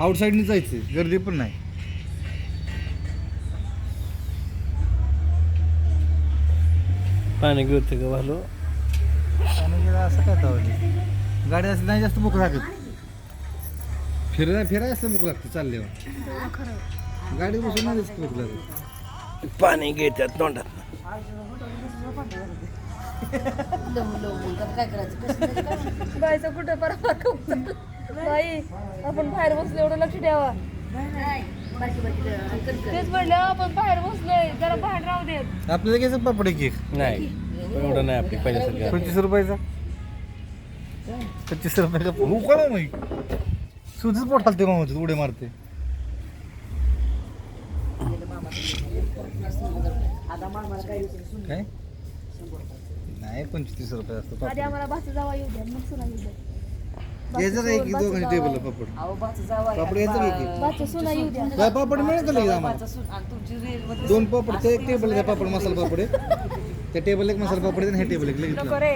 आउटसाईडने जायचं गर्दी पण नाही. पाणी घेतो का भालो? आणि गेला असं काय तावली गाडी असली नाही जास्त भूक लागत फिरायला फिरायला असलं भूक लागते चालल्यावर. गाडी बसून नाही जास्त भूक लागत. पाणी घेतात तोंडात. बायचं कुठं परवा बाई आपण बाहेर बसलो एवढं लक्ष ठेवा. तेच म्हणलं आपण बाहेर बसलोय जरा बाहेर राहू देत आपल्याला घ्यायचं पापड केक नाही एवढं नाही आपली पहिल्यासारखं. पंचवीस रुपयाचा? पच्चीस रुपये का उकळा मग सुधीच पोट हालते मग होते उडे मारते. काय? नाही पंचवीस रुपये असतो आधी आम्हाला भाचं जावा येऊ द्या मग सुना येऊ द्या. घ्यायचं का एक दोघांच्या टेबल पापड. पापड घ्यायचं का एक भाचं सुना येऊ द्या काय पापड मिळेल का लगेच आम्हाला? दोन पापड ते एक टेबल आहे पापड मसाला पापड आहे. त्या टेबल एक मसाला पापड आहे आणि हे टेबल एक लगेच लावा. नको रे